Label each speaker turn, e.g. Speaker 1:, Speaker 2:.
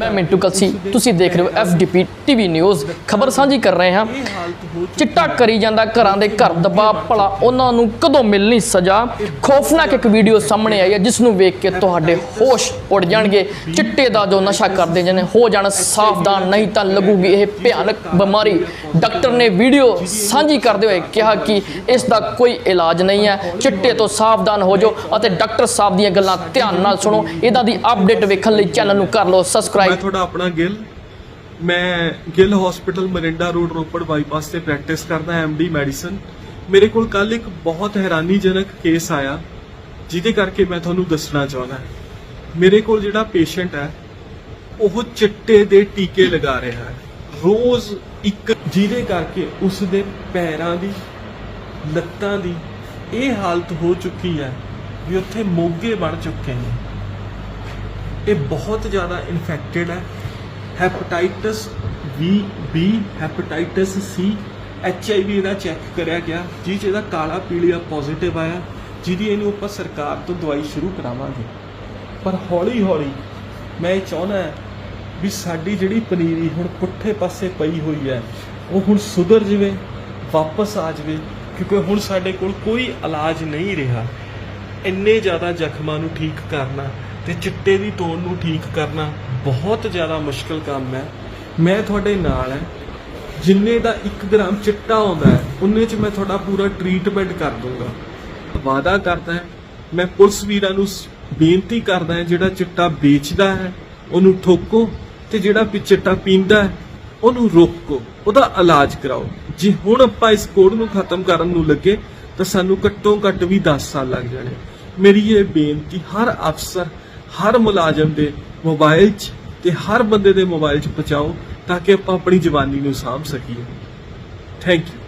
Speaker 1: ਮੈਂ ਮਿੰਟੂ ਕਲਸੀ, ਤੁਸੀਂ ਦੇਖ ਰਹੇ ਹੋ ਐਫਡੀਪੀ ਟੀਵੀ ਨਿਊਜ਼ ਖਬਰ ਸਾਂਝੀ ਕਰ ਰਹੇ ਹਾਂ। ਚਿੱਟਾ ਕਰੀ ਜਾਂਦਾ ਘਰਾਂ ਦੇ ਘਰ ਦਬਾ, ਭਲਾ ਉਹਨਾਂ ਨੂੰ ਕਦੋਂ ਮਿਲਣੀ ਸਜ਼ਾ? ਖੋਫਨਾਕ ਇੱਕ ਵੀਡੀਓ ਸਾਹਮਣੇ ਆਈ ਹੈ, ਜਿਸ ਨੂੰ ਵੇਖ ਕੇ ਤੁਹਾਡੇ ਹੋਸ਼ ਉੱਡ ਜਾਣਗੇ। ਚਿੱਟੇ ਦਾ ਜੋ ਨਸ਼ਾ ਕਰਦੇ ਜਨੇ ਹੋ ਜਾਣ ਸਾਵਧਾਨ, ਨਹੀਂ ਤਾਂ ਲੱਗੂਗੀ ਇਹ ਭਿਆਨਕ ਬਿਮਾਰੀ। ਡਾਕਟਰ ਨੇ ਵੀਡੀਓ ਸਾਂਝੀ ਕਰਦੇ ਹੋਏ ਕਿਹਾ ਕਿ ਇਸ ਦਾ ਕੋਈ ਇਲਾਜ ਨਹੀਂ ਹੈ। ਚਿੱਟੇ ਤੋਂ ਸਾਵਧਾਨ ਹੋ ਜਾਓ ਅਤੇ ਡਾਕਟਰ ਸਾਹਿਬ ਦੀਆਂ ਗੱਲਾਂ ਧਿਆਨ ਨਾਲ ਸੁਣੋ। ਇਹਦਾ ਦੀ ਅਪਡੇਟ ਵੇਖਣ ਲਈ ਚੈਨਲ ਨੂੰ ਕਰ ਲਓ, ਸਬਸਕ੍ਰਾਈਬ ਮੈਂ
Speaker 2: ਤੁਹਾਡਾ ਆਪਣਾ ਗਿੱਲ, ਮੈਂ Gill hospital Morinda road Ropar bypass ਤੇ ਪ੍ਰੈਕਟਿਸ ਕਰਦਾ ਐਮਡੀ ਮੈਡੀਸਨ ਮੇਰੇ ਕੋਲ ਕੱਲ ਇੱਕ ਬਹੁਤ ਹੈਰਾਨੀਜਨਕ ਕੇਸ ਆਇਆ, ਜਿਹਦੇ ਕਰਕੇ ਮੈਂ ਤੁਹਾਨੂੰ ਦੱਸਣਾ ਚਾਹੁੰਦਾ ਮੇਰੇ ਕੋਲ ਜਿਹੜਾ ਪੇਸ਼ੈਂਟ ਹੈ, ਉਹ ਚਿੱਟੇ ਦੇ ਟੀਕੇ ਲਗਾ ਰਿਹਾ ਹੈ। ਰੋਜ਼ ਇੱਕ ਜਿਹਦੇ ਕਰਕੇ ਉਸ ਦੇ ਪੈਰਾਂ ਦੀ, ਲੱਤਾਂ ਦੀ ਇਹ ਹਾਲਤ ਹੋ ਚੁੱਕੀ ਹੈ ਵੀ ਉੱਥੇ ਮੋਗੇ ਬਣ ਚੁੱਕੇ ਨੇ। ਇਹ ਬਹੁਤ ਜ਼ਿਆਦਾ ਇਨਫੈਕਟਡ ਹੈ। Hepatitis we B hepatitis C H I V ਇਹਦਾ ਚੈੱਕ ਕਰਿਆ ਗਿਆ, ਜਿਹ 'ਚ ਇਹਦਾ ਕਾਲਾ ਪੀਲੀਆ ਪੋਜ਼ਿਟਿਵ ਆਇਆ, ਜਿਹਦੀ ਇਹਨੂੰ ਆਪਾਂ ਸਰਕਾਰ ਤੋਂ ਦਵਾਈ ਸ਼ੁਰੂ ਕਰਾਵਾਂਗੇ। ਪਰ ਹੌਲੀ ਹੌਲੀ ਮੈਂ ਇਹ ਚਾਹੁੰਦਾ ਵੀ ਸਾਡੀ ਜਿਹੜੀ ਪਨੀਰੀ ਹੁਣ ਪੁੱਠੇ ਪਾਸੇ ਪਈ ਹੋਈ ਹੈ, ਉਹ ਹੁਣ ਸੁਧਰ ਜਵੇ, ਵਾਪਸ ਆ ਜਵੇ, ਕਿਉਂਕਿ ਹੁਣ ਸਾਡੇ ਕੋਲ ਕੋਈ ਇਲਾਜ ਨਹੀਂ ਰਿਹਾ। ਇੰਨੇ ਜ਼ਿਆਦਾ ਜ਼ਖਮਾਂ ਨੂੰ ਠੀਕ ਕਰਨਾ ਤੇ ਚਿੱਟੇ ਦੀ ਤੋੜ ਨੂੰ ਠੀਕ ਕਰਨਾ ਬਹੁਤ ਜ਼ਿਆਦਾ ਮੁਸ਼ਕਲ ਕੰਮ ਹੈ। ਮੈਂ ਤੁਹਾਡੇ ਨਾਲ ਹਾਂ। ਜਿੰਨੇ ਦਾ 1 ਗ੍ਰਾਮ ਚਿੱਟਾ ਆਉਂਦਾ ਹੈ ਉਨੇ ਚ ਮੈਂ ਤੁਹਾਡਾ ਪੂਰਾ ਟ੍ਰੀਟਮੈਂਟ ਕਰ ਦੂੰਗਾ ਵਾਅਦਾ ਕਰਦਾ ਹੈ। ਮੈਂ ਪੁਲਿਸ ਵੀਰਾਂ ਨੂੰ ਬੇਨਤੀ ਕਰਦਾ ਹਾਂ, ਜਿਹੜਾ ਚਿੱਟਾ ਵੇਚਦਾ ਹੈ, ਉਹਨੂੰ ਠੋਕੋ ਤੇ ਜਿਹੜਾ ਵੀ ਚਿੱਟਾ ਪੀਂਦਾ ਹੈ, ਉਹਨੂੰ ਰੋਕੋ, ਉਹਦਾ ਇਲਾਜ ਕਰਾਓ। ਜੇ ਹੁਣ ਆਪਾਂ ਇਸ ਕੋਡ ਨੂੰ ਖਤਮ ਕਰਨ ਨੂੰ ਲੱਗੇ, ਤਾਂ ਸਾਨੂੰ ਘੱਟੋ ਘੱਟ ਵੀ 10 ਸਾਲ ਲੱਗ ਜਾਣੇ। ਮੇਰੀ ਇਹ ਬੇਨਤੀ, ਹਰ ਅਫਸਰ ਹਰ ਮੁਲਾਜ਼ਮ ਦੇ ਮੋਬਾਈਲ 'ਚ ਤੇ ਹਰ ਬੰਦੇ ਦੇ ਮੋਬਾਈਲ 'ਚ ਪਹੁੰਚਾਓ ਤਾਂ ਕਿ ਆਪਾਂ ਆਪਣੀ ਜਵਾਨੀ ਨੂੰ ਸਾਂਭ ਸਕੀਏ। Thank you